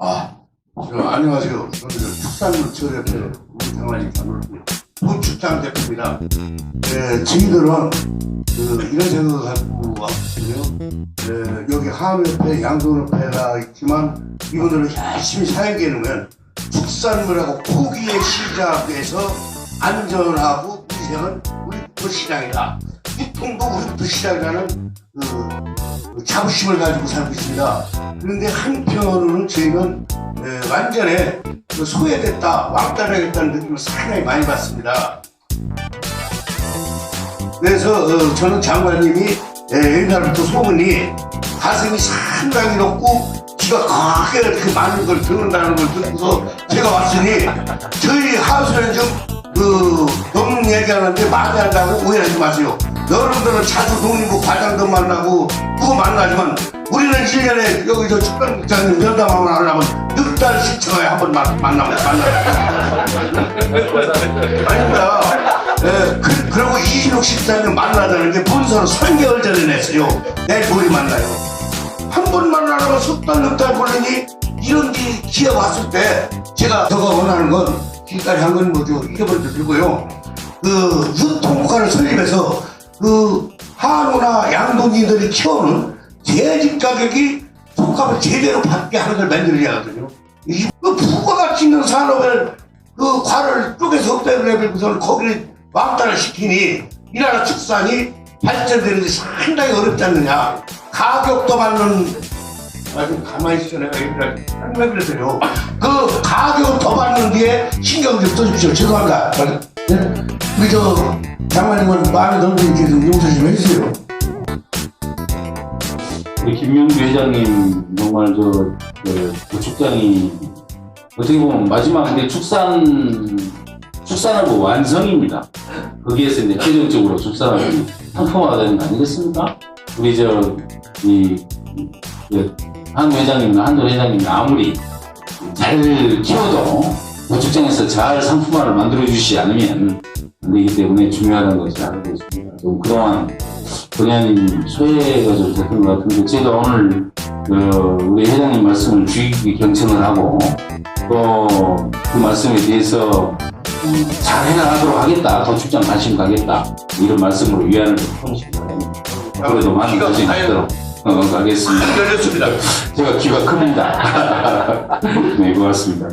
아, 저, 안녕하세요. 저는 축산물 처협회 우리 장로고요. 부축장 대표입니다. 네, 저희들은 그 이런 생각을 갖고 왔거든요. 네, 여기 한의협회, 양도협회가 있지만 이분들은 열심히 사용해놓으면 축산물하고 포기의 시작에서 안전하고 위생은 우리부터 시작이다. 유통도 우리부터 시작이라는 그, 그 자부심을 가지고 살고 있습니다. 그런데 한편으로는 저희는 에, 완전히 그 소외됐다, 왕따라겠다는 느낌을 상당히 많이 받습니다. 그래서 어, 저는 장관님이 에, 옛날부터 소문이 가슴이 상당히 높고 귀가 크게 그 많은 걸 듣는다는 걸 듣고서 제가 왔으니 저희 하수는 좀그 너무 얘기하는데 많이 한다고 오해하지 마세요. 여러분들은 자주 독립부 과장도 만나고 그거 만나지만 우리는 1년에 여기 저 축산국장님 면담하면 하려면 넉 달씩 저에 한번 만나면 만나요. 아닙니다. 예, 그, 그리고 이진욱 식사님 만나자는 게 본서로 3개월 전에 냈어요. 내일 모레 만나요. 한 번 만나려면 석달 넉달 걸리니 이런 기, 기회 왔을 때 제가 저가 원하는 건 지금까지 한건 뭐죠 잊어버려도 되고요 그 유통국가를 설립해서 그 한우나 양동이들이 키우는 대집 가격이 종값을 제대로 받게 하는 걸 만들어야 하거든요. 이그 부가가치 있는 산업을 그 과를 쪼개서 없애를 해버리고서 거기를 왕따를 시키니 이 나라 축산이 발전되는 데 상당히 어렵지 않느냐. 가격도 받는 아좀 가만히 있어. 내가 얘기를 왜 그랬어요? 그 가격 더 받는 뒤에 신경 좀 써주십시오. 죄송합니다. 네? 우리 저 장관님은 마음에 드는 게좀 용서 좀 해주세요 우리 김명주 회장님 정말 저, 그, 구축장이 어떻게 보면 마지막 근데 축산 축산하고 완성입니다. 거기에서 이제 최종적으로 축산하고 상품화되는 거 아니겠습니까? 우리 저이 한 회장님이나 한도 회장님이 아무리 잘 키워도 구축장에서 잘 상품화를 만들어 주시지 않으면 안 되기 때문에 중요하다는 것을 알고 있습니다. 좀 그동안 본의아님 소외가 좀 됐던 것 같은데 제가 오늘 그 우리 회장님 말씀을 주의 경청을 하고 또 그 말씀에 대해서 음, 잘 해나가도록 하겠다. 더 출장 관심 가겠다. 이런 말씀으로 위안을 품으시기 바랍니다 앞으로도 많은 다행- 있도록 어, 가겠습니다. 열렸습니다. 제가 귀가 큽니다. 네 고맙습니다